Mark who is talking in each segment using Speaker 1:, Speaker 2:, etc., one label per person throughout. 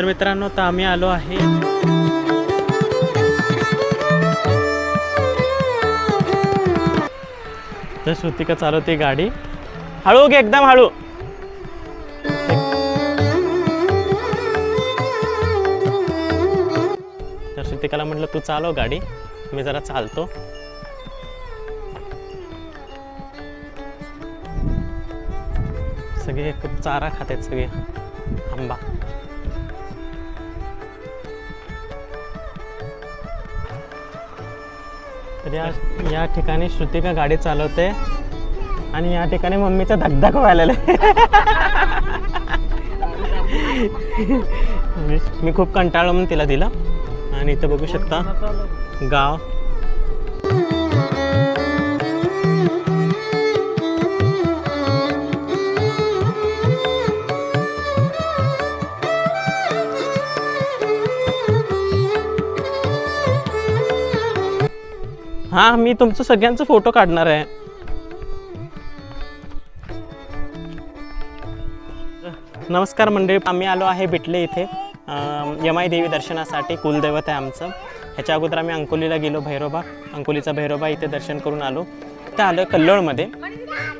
Speaker 1: तर मित्रांनो तर आम्ही आलो आहे. तर श्रुतिका चालवते गाडी. हळू घे एकदम हळू. तर श्रुतिकाला म्हटलं तू चालव गाडी. मी जरा चालतो. सगळे खूप चारा खातात सगळे. आंबा. तर या या ठिकाणी श्रुतिका गाडी चालवते आणि या ठिकाणी मम्मीचा धकधक व्हायला आहे. मी- मी खूप कंटाळलो म्हणून तिला दिलं आणि इथं बघू शकता गाव हा मी तुमचं सगळ्यांचं फोटो काढणार आहे. नमस्कार मंडळी आम्ही आलो आहे बिटले इथे. यमाई देवी दर्शनासाठी कुलदैवत आहे आमचं. ह्याच्या अगोदर आम्ही अंकोलीला गेलो भैरोबा. अंकोलीचा भैरोबा इथे दर्शन करून आलो. इथं आलो कल्लोळमध्ये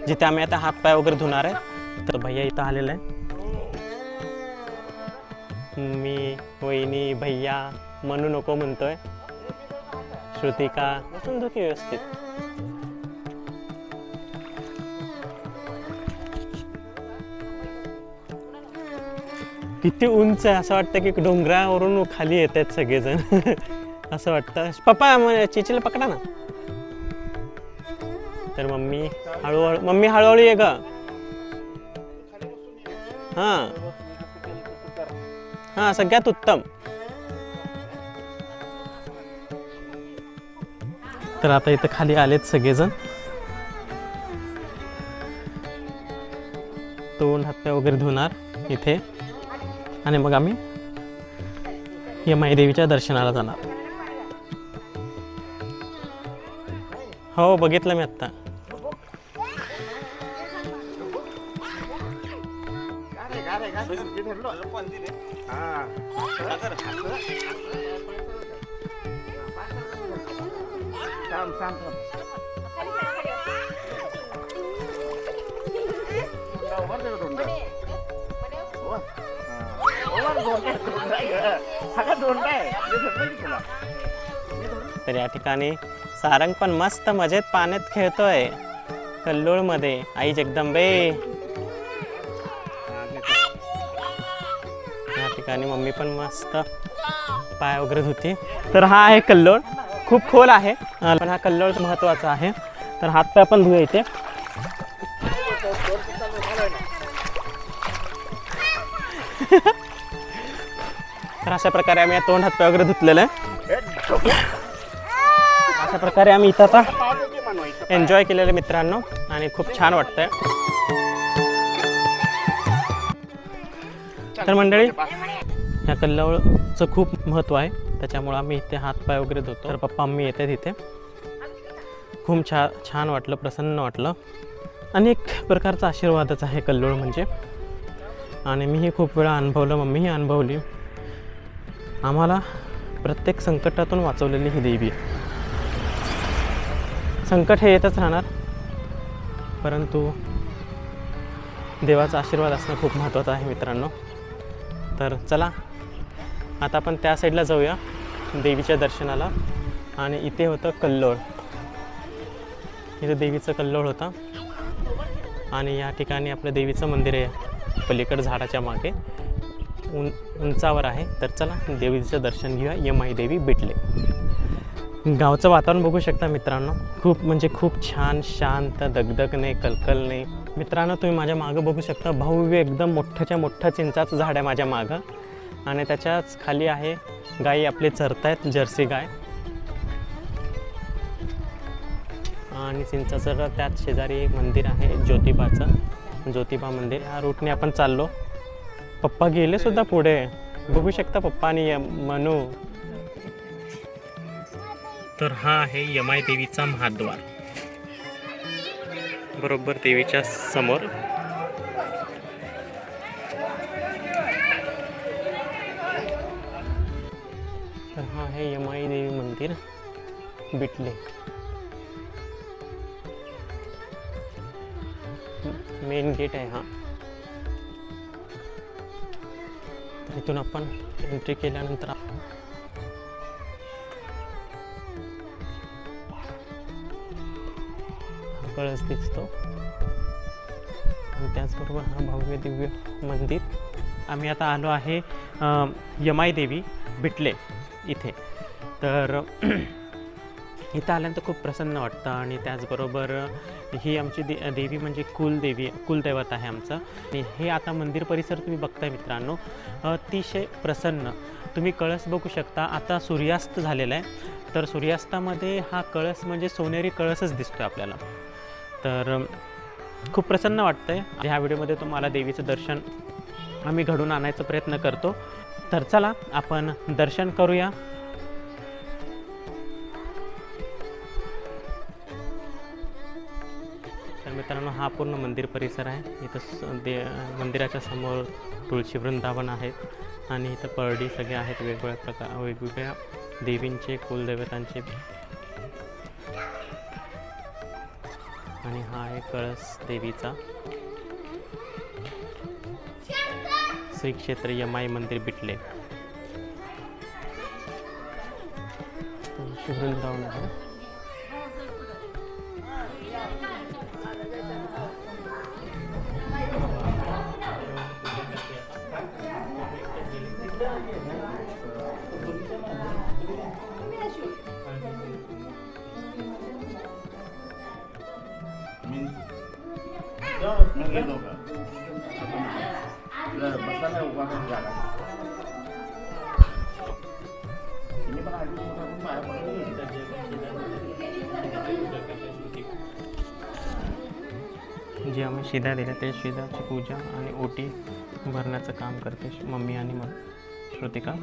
Speaker 1: जिथे आम्ही आता हातपाय वगैरे धुणार आहे. तर भैया इथं आलेला आहे मी वहिनी भैया म्हणू नको म्हणतोय. श्रुतिका बसून व्यवस्थित किती उंच आहे असं वाटतं की डोंगरावरून खाली येत आहेत सगळेजण असं वाटतं पप्पा मग चिचीला पकडा ना तर मम्मी हळूहळू मम्मी हळूहळू ये ग हां हां सगळ्यात उत्तम तर आता इथं खाली आलेत सगळेजण. तोंड हातपाय वगैरे धुणार इथे. आणि मग आम्ही यमाई देवीच्या दर्शनाला जाणार. हो बघितलं मी आत्ता. तर या ठिकाणी सारंग पण मस्त मजेत पाण्यात खेळतोय. कल्लोळमध्ये. आई जगदंबे. या ठिकाणी मम्मी पण मस्त पाय वगैरे धुती तर हा आहे कल्लोळ. खूप खोल आहे पण हा कल्लोळ महत्त्वाचा आहे. तर हातपाय पण धुया इथे. तर अशा प्रकारे आम्ही तोंड हातपाय वगैरे धुतलेलं आहे. अशा प्रकारे आम्ही इथं आता एन्जॉय केलेलं मित्रांनो आणि खूप छान वाटतंय. तर मंडळी ह्या कल्लवळचं खूप महत्त्व आहे. त्याच्यामुळं आम्ही इथे हातपाय वगैरे धुतो. तर पप्पा आम्ही येते तिथे. खूप छा छान वाटलं प्रसन्न वाटलं. आणि एक प्रकारचा आशीर्वादच आहे कल्लोळ म्हणजे. आणि मीही खूप वेळा अनुभवलं मम्मीही अनुभवली. आम्हाला प्रत्येक संकटातून वाचवलेली ही देवी संकट हे येतच राहणार. परंतु देवाचा आशीर्वाद असणं खूप महत्त्वाचं आहे मित्रांनो. तर चला आता आपण त्या साईडला जाऊया देवीच्या दर्शनाला. आणि इथे होतं कल्लोळ. इथं देवीचं कल्लोळ होता. आणि या ठिकाणी आपलं देवीचं मंदिर आहे पलीकड झाडाच्या मागे. उं उंचावर आहे. तर चला देवीचं दर्शन घेऊया यमाई देवी भेटले. गावचं वातावरण बघू शकता मित्रांनो. खूप म्हणजे खूप छान शांत दगदग नाही कलकल नाही मित्रांनो तुम्ही माझ्या मागं बघू शकता भव्य एकदम मोठ्याच्या मोठं चिंचाचं झाड आहे माझ्या मागं. आणि त्याच्याच खाली आहे गाई आपले आहेत जर्सी गाय. आणि सिंचाचं त्यात शेजारी एक मंदिर आहे ज्योतिबाचं. ज्योतिबा मंदिर ह्या रूटने आपण चाललो. पप्पा गेले सुद्धा पुढे. बघू शकता पप्पा आणि मनू. तर हा आहे यमाई देवीचा महाद्वार. बरोबर देवीच्या समोर. होती ना. बिटले. मेन गेट आहे हा. तर इथून आपण एंट्री केल्यानंतर कळस दिसतो. आणि त्याचबरोबर हा भव्य दिव्य मंदिर. आम्ही आता आलो आहे यमाई देवी बिटले इथे. तर इथं आल्यानंतर खूप प्रसन्न वाटतं आणि त्याचबरोबर ही आमची दे देवी म्हणजे कुलदेवी कुलदैवत आहे आमचं. आणि हे आता मंदिर परिसर तुम्ही बघताय मित्रांनो अतिशय प्रसन्न. तुम्ही कळस बघू शकता. आता सूर्यास्त झालेला आहे. तर सूर्यास्तामध्ये हा कळस म्हणजे सोनेरी कळसच दिसतो आपल्याला. तर खूप प्रसन्न वाटतं आहे ह्या व्हिडिओमध्ये तुम्हाला देवीचं दर्शन आम्ही घडून आणायचा प्रयत्न करतो. तर चला आपण दर्शन करूया. मित्रांनो हा पूर्ण मंदिर परिसर आहे. इथं स- दे मंदिराच्या समोर तुळशी वृंदावन आहेत आणि इथं परडी सगळे आहेत वेगवेगळ्या प्रकार वेगवेगळ्या देवींचे कुलदेवतांचे. आणि हा आहे कळस देवीचा श्री क्षेत्र यमाई मंदिर बिटले. तुळशी वृंदावन आहे. जे आम्ही शिदा दिल्या ते शिदाची पूजा आणि ओटी भरण्याचं काम करते मम्मी आणि मग श्रुतिका.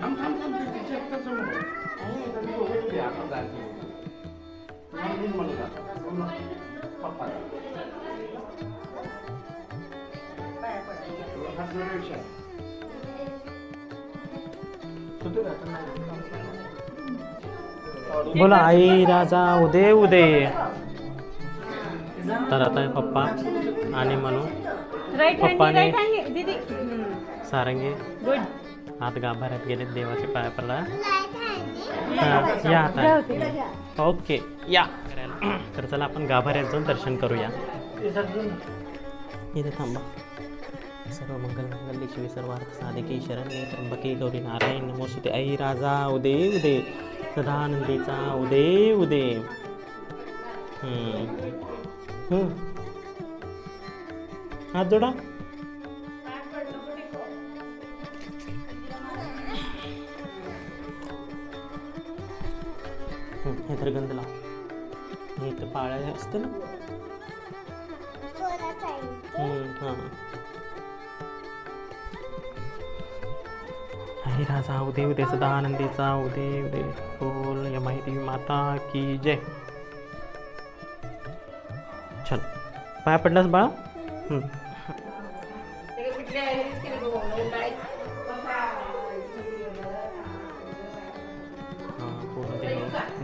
Speaker 2: थांब थांब थांब ते तिच्या एकटा समोर आहे, त्यांनी दोघं इकडे आपण जायचं. नाही, नाही म्हणत आता. बोल ना. पप्पा. थोडं हात जोडूया विषय. सुधीर, आता नाही.
Speaker 1: बोला आई राजा उदे उदे तर आता पप्पा आणि म्हणून
Speaker 3: राईट हँड
Speaker 1: पप्पाने-
Speaker 3: राईट हँड दीदी.
Speaker 1: सारंगी.
Speaker 3: गुड
Speaker 1: हात गाभाऱ्यात गेलेत देवाचे पाया पडला. हां या आता. ओके या. करायला तर चला आपण गाभाऱ्यात जाऊन दर्शन करूया. इथे थांबा. सर्व मंगल मंगल शिवी सर्वार्थ साधिके शरण्ये त्र्यंबके गौरी नारायण नमोस्तुते आई राजा उदे उदे. सदानंदीचा उदे उदे. हात जोडा. हम्म, हे तर गंध हे पाळ्या असते ना? हां. आई राजा उदे उदे सदा आनंदीचा उदे उदे बोल यमाई माहिती माता की जय. चल. पाया पडलास बाळा?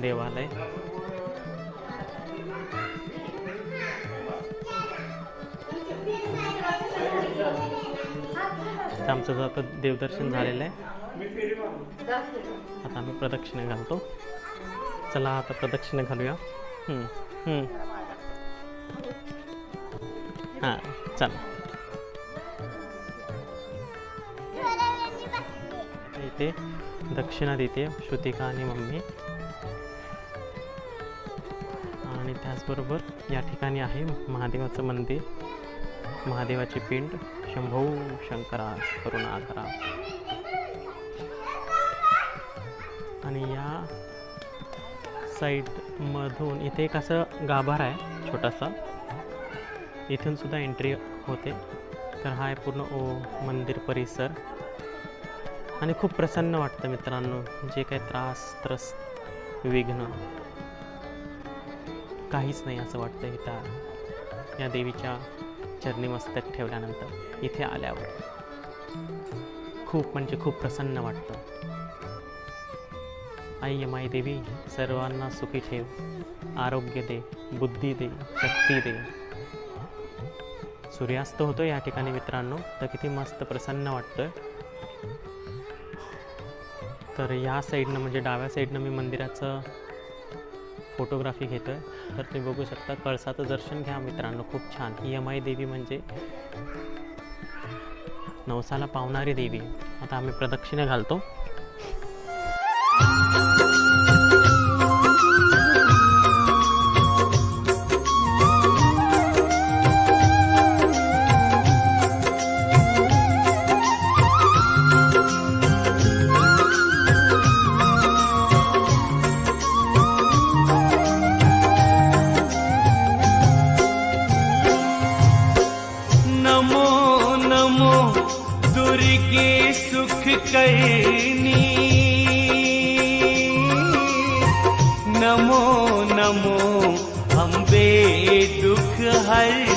Speaker 1: देवालय. आमचं जो आता देवदर्शन झालेलं आहे आता आम्ही प्रदक्षिणा घालतो. चला आता प्रदक्षिणा घालूया. हां चला. इथे दक्षिणा देते श्रुतिका आणि मम्मी. त्याचबरोबर या ठिकाणी आहे महादेवाचं मंदिर. महादेवाची पिंड शंभो शंकरा करुणाकरा आणि या साईडमधून इथे एक असं गाभार आहे छोटासा. इथून सुद्धा एंट्री होते. तर हा आहे पूर्ण ओ मंदिर परिसर. आणि खूप प्रसन्न वाटतं मित्रांनो जे काही त्रास त्रस्त विघ्न काहीच नाही असं वाटतं इथं या देवीच्या चरणी मस्तक ठेवल्यानंतर इथे आल्यावर खूप म्हणजे खूप प्रसन्न वाटतं. आई माई देवी सर्वांना सुखी ठेव आरोग्य दे बुद्धी दे शक्ती दे. सूर्यास्त होतो या ठिकाणी मित्रांनो तर किती मस्त प्रसन्न वाटतं तर या साईडनं म्हणजे डाव्या साईडनं मी मंदिराचं फोटोग्राफी घेतो आहे तर तुम्ही बघू शकता कळसाचं दर्शन घ्या मित्रांनो खूप छान. ही यमाई देवी म्हणजे नवसाला पावणारी देवी. आता आम्ही प्रदक्षिणा घालतो.
Speaker 3: सुख करनी नमो नमो अम्बे दुख हर